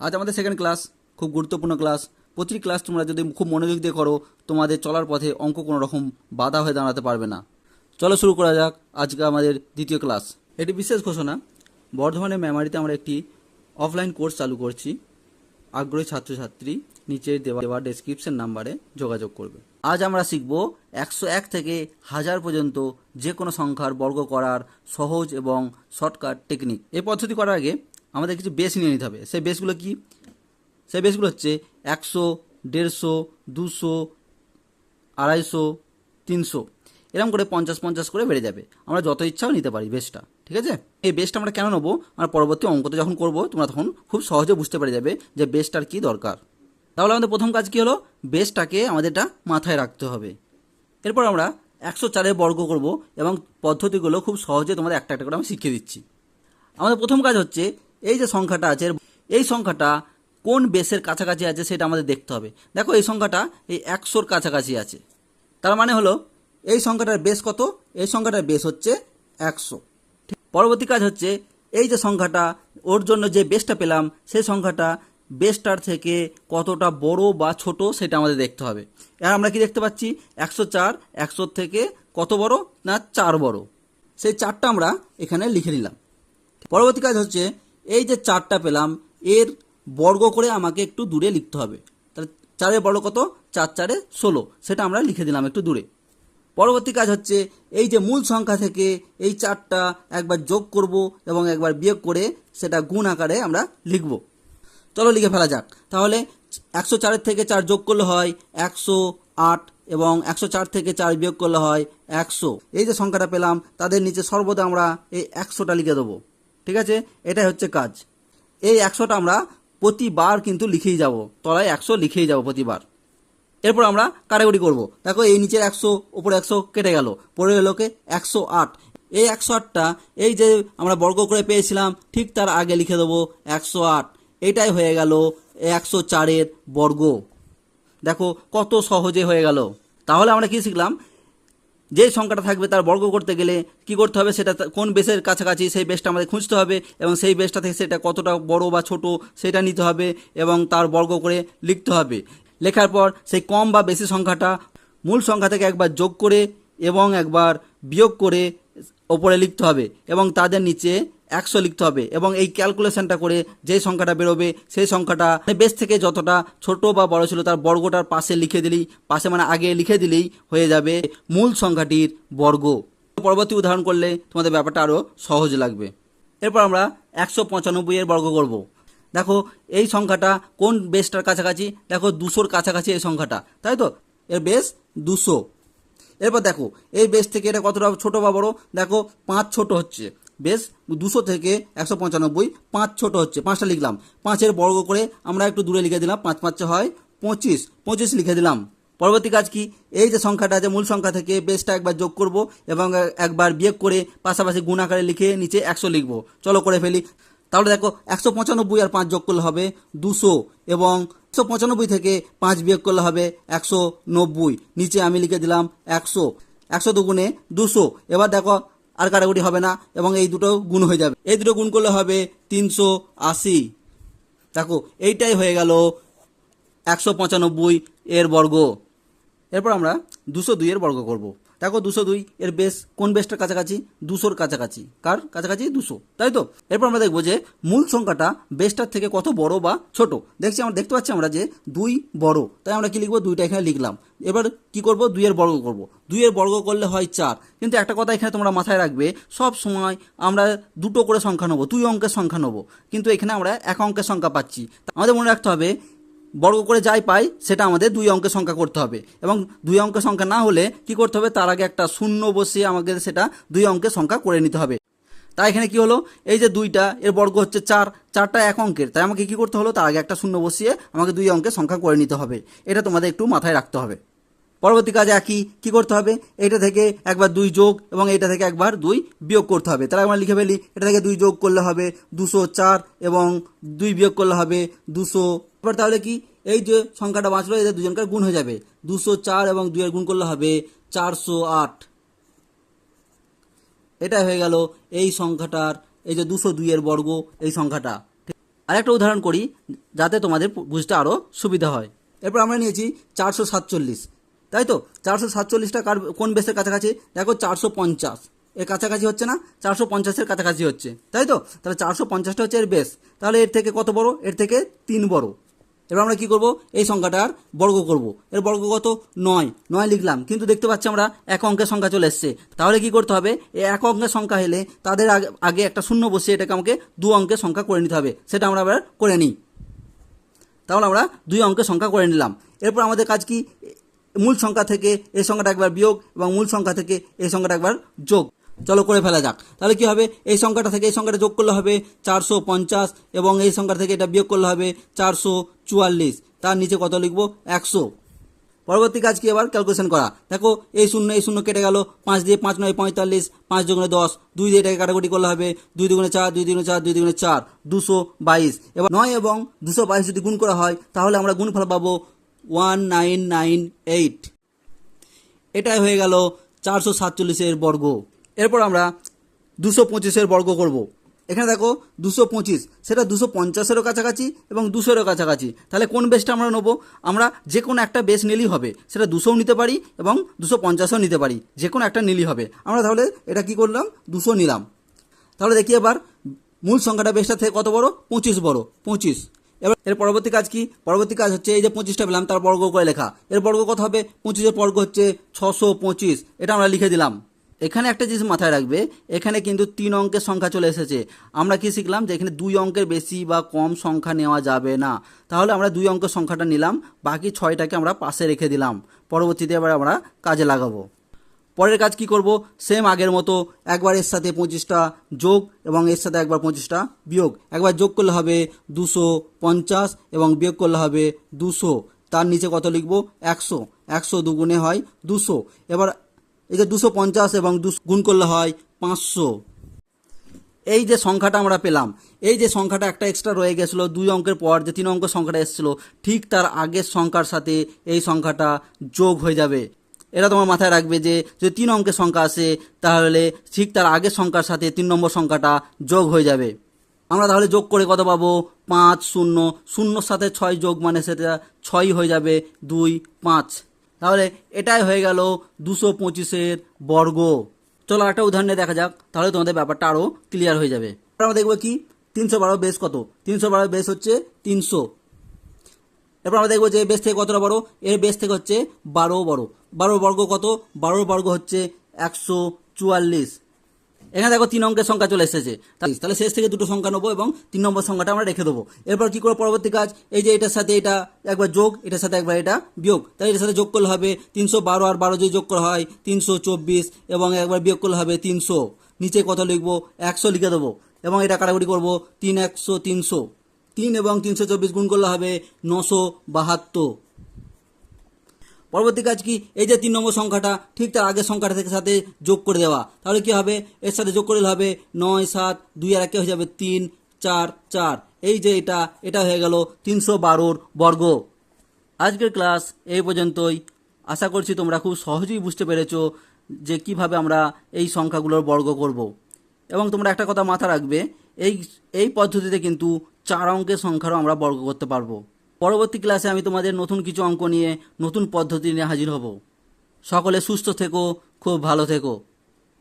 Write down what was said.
আজ আমাদের second class খুব গুরুত্বপূর্ণ ক্লাস প্রতিটি ক্লাস তোমরা যদি খুব মনোযোগ দিয়ে করো, তোমাদের চলার পথে অঙ্ক কোনো রকম বাধা হয়ে দাঁড়াতে পারবে না। চলো শুরু করা যাক আজকে আমাদের দ্বিতীয় ক্লাস এটি বিশেষ ঘোষণা বর্ধমানের মেমারিতে আমরা একটি অফলাইন কোর্স চালু করছি। আগ্রহী ছাত্রছাত্রী নিচে দেওয়া দেওয়া ডেসক্রিপশন নাম্বারে যোগাযোগ করবে। আজ আমরা শিখব একশো এক থেকে হাজার পর্যন্ত যে কোনো সংখ্যার বর্গ করার সহজ এবং শর্টকাট টেকনিক এই পদ্ধতি করার আগে আমাদের কিছু বেস নিয়ে নিতে হবে। সেই বেসগুলো কি? সেই বেসগুলো হচ্ছে একশো, দেড়শো, দুশো, আড়াইশো, তিনশো। এরকম করে পঞ্চাশ পঞ্চাশ করে বেড়ে যাবে। আমরা যত ইচ্ছাও নিতে পারি বেসটা ঠিক আছে? এই বেসটা আমরা কেন নেব? আমরা পরবর্তী অঙ্কতে যখন করব, তোমরা তখন খুব সহজে বুঝতে পেরে যাবে যে বেসটার কি দরকার। তাহলে আমাদের প্রথম কাজ কি হলো? বেসটাকে আমাদের এটা মাথায় রাখতে হবে। এরপর আমরা একশো চারে বর্গ করব এবং পদ্ধতিগুলো খুব সহজে তোমাদের একটা একটা করে আমি শিখিয়ে দিচ্ছি। আমাদের প্রথম কাজ হচ্ছে এই যে সংখ্যাটা আছে, এই সংখ্যাটা কোন বেসের কাছাকাছি আছে সেটা আমাদের দেখতে হবে। দেখো এই সংখ্যাটা এই একশোর কাছাকাছি আছে। তার মানে হলো এই সংখ্যাটার বেস কত? এই সংখ্যাটার বেস হচ্ছে একশো। পরবর্তী কাজ হচ্ছে এই যে সংখ্যাটা, ওর জন্য যে বেসটা পেলাম, সেই সংখ্যাটা বেসটার থেকে কতটা বড় বা ছোট সেটা আমাদের দেখতে হবে। আর আমরা কি দেখতে পাচ্ছি? একশো চার, একশোর থেকে কত বড় না চার বড়? সেই চারটা আমরা এখানে লিখে নিলাম। পরবর্তী কাজ হচ্ছে এই যে চারটা পেলাম, এর বর্গ করে আমাকে একটু দূরে লিখতে হবে। তাহলে চারের বর্গ কত? চার চারে ষোলো। সেটা আমরা লিখে দিলাম একটু দূরে। পরবর্তী কাজ হচ্ছে, এই যে মূল সংখ্যা থেকে এই চারটা একবার যোগ করব এবং একবার বিয়োগ করে সেটা গুণ আকারে আমরা লিখব। চলো লিখে ফেলা যাক। তাহলে একশো চারের থেকে চার যোগ করলে হয় একশো আট এবং একশো চার থেকে চার বিয়োগ করলে হয় একশো। এই যে সংখ্যাটা পেলাম, তাদের নিচে সর্বদা আমরা এই একশোটা লিখে দেবো। ঠিক আছে? এটাই হচ্ছে কাজ। এই একশোটা আমরা প্রতিবার কিন্তু লিখেই যাব। তলায় একশো লিখেই যাব প্রতিবার। এরপর আমরা কাটাকুটি করব। দেখো এই নিচের একশো উপরে একশো কেটে গেল। পড়ে এলোকে একশো আট। এই একশো আটটা, এই যে আমরা বর্গ করে পেয়েছিলাম, ঠিক তার আগে লিখে দেবো একশো আট। এটাই হয়ে গেল একশো চারের বর্গ। দেখো কত সহজে হয়ে গেল। তাহলে আমরা কি শিখলাম? যে সংখ্যাটা থাকবে তার বর্গ করতে গেলে কি করতে হবে? সেটা কোন বেসের কাছাকাছি সেই বেসটা আমাদের খুঁজতে হবে এবং সেই বেসটা থেকে সেটা কতটা বড় বা ছোট সেটা নিতে হবে এবং তার বর্গ করে লিখতে হবে। লেখার পর সেই কম বা বেশি সংখ্যাটা মূল সংখ্যা থেকে একবার যোগ করে এবং একবার বিয়োগ করে ওপরে লিখতে হবে এবং তাদের নিচে একশো লিখতে হবে এবং এই ক্যালকুলেশনটা করে যেই সংখ্যাটা বেরোবে, সেই সংখ্যাটা বেশ থেকে যতটা ছোট বা বড় ছিল তার বর্গটার পাশে লিখে দিলেই, পাশে মানে আগে লিখে দিলেই হয়ে যাবে মূল সংখ্যাটির বর্গ। পরবর্তী উদাহরণ করলে তোমাদের ব্যাপারটা আরও সহজ লাগবে। এরপর আমরা একশো পঁচানব্বই এর বর্গ করব। দেখো, এই সংখ্যাটা কোন বেসটার কাছাকাছি? দেখো, দুশোর কাছাকাছি এই সংখ্যাটা, তাই তো? এর বেস দুশো। এরপর দেখো, এই বেস থেকে এটা কতটা ছোট বা বড়? দেখো, পাঁচ ছোট হচ্ছে। বেশ, দুশো থেকে একশো পঁচানব্বই পাঁচ ছোট হচ্ছে, পাঁচটা লিখলাম। পাঁচের বর্গ করে আমরা একটু দূরে লিখে দিলাম, পাঁচ পাঁচে হয় পঁচিশ পঁচিশ লিখে দিলাম। পরবর্তী কাজ কি? এই যে সংখ্যাটা আছে, মূল সংখ্যা থেকে বেসটা একবার যোগ করব এবং একবার বিয়োগ করে পাশাপাশি গুণ আকারে লিখে নিচে একশো লিখব। চলো করে ফেলি। তাহলে দেখো, একশো পঁচানব্বই আর পাঁচ যোগ করলে হবে দুশো এবং একশো পঁচানব্বই থেকে পাঁচ বিয়োগ করলে হবে একশো নব্বই। নিচে আমি লিখে দিলাম একশো। একশো দুগুণে দুশো। এবার দেখো আর কাটাকুটি হবে না, এবং এই দুটো গুণ হয়ে যাবে। এই দুটো গুণ করলে হবে তিনশো আশি। দেখো, এইটাই হয়ে গেল একশো পঁচানব্বই এর বর্গ। এরপর আমরা দুশো দুইয়ের বর্গ করব। দেখো দুশো দুই, এর বেস কোন বেসটার কাছাকাছি? দুশোর কাছাকাছি। কার? কাছাকাছি দুশো। তাই তো? এরপর আমরা দেখব যে মূল সংখ্যাটা বেসটার থেকে কত বড় বা ছোট? দেখছি আমরা দেখতে পাচ্ছি আমরা যে দুই বড়। তাই আমরা কি লিখব? দুইটা এখানে লিখলাম। এবার কি করব? দুইয়ের বর্গ করব। দুইয়ের বর্গ করলে হয় চার। কিন্তু একটা কথা এখানে তোমরা মাথায় রাখবে, সব সময় আমরা দুটো করে সংখ্যা নেব, দুই অঙ্কের সংখ্যা নেব। কিন্তু এখানে আমরা এক অঙ্কের সংখ্যা পাচ্ছি। আমাদের মনে রাখতে হবে বর্গ করে যাই পাই, সেটা আমাদের দুই অঙ্কের সংখ্যা করতে হবে। এবং দুই অঙ্কের সংখ্যা না হলে কি করতে হবে? তার আগে একটা শূন্য বসিয়ে আমাদের সেটা দুই অঙ্কের সংখ্যা করে নিতে হবে। তাই এখানে কি হলো? এই যে দুইটা, এর বর্গ হচ্ছে চার। চারটা এক অঙ্কের। তাই আমাকে কি করতে হলো? তার আগে একটা শূন্য বসিয়ে আমাকে দুই অঙ্কের সংখ্যা করে নিতে হবে। এটা তোমাদের একটু মাথায় রাখতে হবে। পরবর্তী কাজে একই কি করতে হবে? এটা থেকে একবার দুই যোগ এবং এটা থেকে একবার দুই বিয়োগ করতে হবে। তাহলে আমরা লিখে ফেলি, এটা থেকে দুই যোগ করলে হবে দুশো চার এবং দুই বিয়োগ করলে হবে দুশো। এবার তাহলে কি? এই যে সংখ্যাটা বাঁচলো, এদের দুজনকার গুণ হয়ে যাবে। দুশো চার এবং দুইয়ের গুণ করলে হবে চারশো আট। এটা হয়ে গেল এই সংখ্যাটার, এই যে দুশো দুইয়ের বর্গ, এই সংখ্যাটা। আরেকটা উদাহরণ করি, যাতে তোমাদের বুঝতে আরও সুবিধা হয়। এরপর আমরা নিয়েছি চারশো সাতচল্লিশ। তাই তো? চারশো সাতচল্লিশটা কার কোন বেসের কাছাকাছি? দেখো চারশো পঞ্চাশ। এর কাছাকাছি হচ্ছে না? চারশো পঞ্চাশের কাছাকাছি হচ্ছে। তাই তো? তাহলে চারশো পঞ্চাশটা হচ্ছে এর বেস। তাহলে এর থেকে কত বড়? এর থেকে তিন বড়। এবার আমরা কি করব? এই সংখ্যাটার বর্গ করব। এর বর্গ কত? নয়। নয় লিখলাম। কিন্তু দেখতে পাচ্ছি আমরা এক অঙ্কের সংখ্যা চলে এসছে। তাহলে কি করতে হবে? এই এক অঙ্কের সংখ্যা হলে তাদের আগে আগে একটা শূন্য বসিয়ে এটাকে আমাকে দু অঙ্কের সংখ্যা করে নিতে হবে। সেটা আমরা আবার করে নিই। তাহলে আমরা দুই অঙ্কের সংখ্যা করে নিলাম। এরপর আমাদের কাজ কি? মূল সংখ্যা থেকে এই সংখ্যাটা একবার বিয়োগ এবং মূল সংখ্যা থেকে এই সংখ্যাটা একবার যোগ। চলো করে ফেলা যাক। তাহলে কি হবে? এই সংখ্যাটা থেকে এই সংখ্যাটা যোগ করলে হবে চারশো পঞ্চাশ এবং এই সংখ্যা থেকে এটা বিয়োগ করলে হবে চারশো চুয়াল্লিশ। তার নিচে কত লিখব? একশো। পরবর্তী কাজ কি এবার ক্যালকুলেশন করা। দেখো, এই শূন্য এই শূন্য কেটে গেল। পাঁচ দিয়ে পাঁচ নয়, পঁয়তাল্লিশ। পাঁচ দুগুণে দশ। দুই দিয়ে এটাকে কাটাকুটি করলে হবে দুই দুগুণে চার, দুই দুগুণে চার, দুই দুগুণে চার। দুশো বাইশ। এবার নয় এবং দুশো বাইশ যদি গুণ করা হয়, তাহলে আমরা গুণফল পাবো ওয়ান নাইন নাইন এইট এটাই হয়ে গেল চারশো সাতচল্লিশের বর্গ। এরপর আমরা দুশো পঁচিশের বর্গ করব। এখানে দেখো দুশো পঁচিশ, সেটা দুশো পঞ্চাশেরও কাছাকাছি এবং দুশোরও কাছাকাছি। তাহলে কোন বেসটা আমরা নেব? আমরা যে কোনো একটা বেস নিলেই হবে। সেটা দুশোও নিতে পারি এবং দুশো পঞ্চাশও নিতে পারি। যে কোনো একটা নিলেই হবে। আমরা তাহলে এটা কি করলাম? দুশো নিলাম। তাহলে দেখি এবার মূল সংখ্যাটা বেসটা থেকে কত বড়? পঁচিশ বড়। পঁচিশ। এবার এর পরবর্তী কাজ কি? পরবর্তী কাজ হচ্ছে এই যে পঁচিশটা পেলাম, তার বর্গ করে লেখা। এর বর্গ কত হবে? পঁচিশের বর্গ হচ্ছে ছশো পঁচিশ। এটা আমরা লিখে দিলাম। এখানে একটা জিনিস মাথায় রাখবে, এখানে কিন্তু তিন অঙ্কের সংখ্যা চলে এসেছে। আমরা কি শিখলাম? যে এখানে দুই অঙ্কের বেশি বা কম সংখ্যা নেওয়া যাবে না। তাহলে আমরা দুই অঙ্কের সংখ্যাটা নিলাম, বাকি ছয়টাকে আমরা পাশে রেখে দিলাম। পরবর্তীতে এবার আমরা কাজে লাগাবো। পরের কাজ কি করব? সেম আগের মতো একবার এর সাথে পঁচিশটা যোগ এবং এর সাথে একবার পঁচিশটা বিয়োগ। একবার যোগ করলে হবে দুশো পঞ্চাশ এবং বিয়োগ করলে হবে দুশো। তার নিচে কত লিখব? একশো। একশো দুগুণে হয় দুশো। এবার এই যে দুশো পঞ্চাশ এবং দুশো গুণ করলে হয় পাঁচশো। এই যে সংখ্যাটা আমরা পেলাম, এই যে সংখ্যাটা একটা এক্সট্রা রয়ে গেছিল, দুই অঙ্কের পর যে তিন অঙ্কের সংখ্যাটা এসেছিল, ঠিক তার আগের সংখ্যার সাথে এই সংখ্যাটা যোগ হয়ে যাবে। এটা তোমার মাথায় রাখবে যে যদি তিন অঙ্কের সংখ্যা আসে, তাহলে ঠিক তার আগের সংখ্যার সাথে তিন নম্বর সংখ্যাটা যোগ হয়ে যাবে। আমরা তাহলে যোগ করে কত পাবো? পাঁচ, শূন্য, শূন্যর সাথে ছয় যোগ মানে সেটা ছয় হয়ে যাবে দুই, পাঁচ। তাহলে এটাই হয়ে গেল দুশো পঁচিশের বর্গ। চলো একটা উদাহরণে দেখা যাক, তাহলে তোমাদের ব্যাপারটা আরও ক্লিয়ার হয়ে যাবে। আমরা দেখব কি? তিনশো বারো বেস কত? তিনশো বারো বেস হচ্ছে তিনশো। এরপর আমরা দেখব যে বেস থেকে কতটা বড়? এর বেস থেকে হচ্ছে বারো বড়। বারো বর্গ কত? বারো বর্গ হচ্ছে একশো চুয়াল্লিশ। এখানে দেখো তিন অঙ্কের সংখ্যা চলে এসেছে। তাহলে শেষ থেকে দুটো সংখ্যা নেব এবং তিন নম্বর সংখ্যাটা আমরা রেখে দেবো। এরপর কি করব? পরবর্তী কাজ, এই যে এটার সাথে এটা একবার যোগ, এটার সাথে একবার এটা বিয়োগ। তাই এটার সাথে যোগ করলে হবে তিনশো বারো আর বারো যদি যোগ করা হয় তিনশো চব্বিশ এবং একবার বিয়োগ করলে হবে তিনশো। নিচে কত লিখব? একশো লিখে দেবো এবং এটা কাটাকুটি করব তিন একশো তিনশো। তিন এবং তিনশো চব্বিশ গুণ করলে হবে নশো বাহাত্তর। পরবর্তী কাজ কি? এই যে তিন নম্বর সংখ্যাটা, ঠিক তার আগের সংখ্যাটা থেকে সাথে যোগ করে দেওয়া। তাহলে কি হবে? এর সাথে যোগ করলে হবে নয়, সাত, দুই, আর একে হয়ে যাবে তিন, চার চার। এই যে এটা এটা হয়ে গেল তিনশো বারোর বর্গ। আজকের ক্লাস এই পর্যন্তই। আশা করছি তোমরা খুব সহজেই বুঝতে পেরেছ যে কীভাবে আমরা এই সংখ্যাগুলোর বর্গ করব। এবং তোমরা একটা কথা মাথা রাখবে এই এই পদ্ধতিতে কিন্তু চার অঙ্কের সংখ্যারও আমরা বর্গ করতে পারব। পরবর্তী ক্লাসে আমি তোমাদের নতুন কিছু অঙ্ক নিয়ে নতুন পদ্ধতি নিয়ে হাজির হব। সকলে সুস্থ থেকো, খুব ভালো থেকো।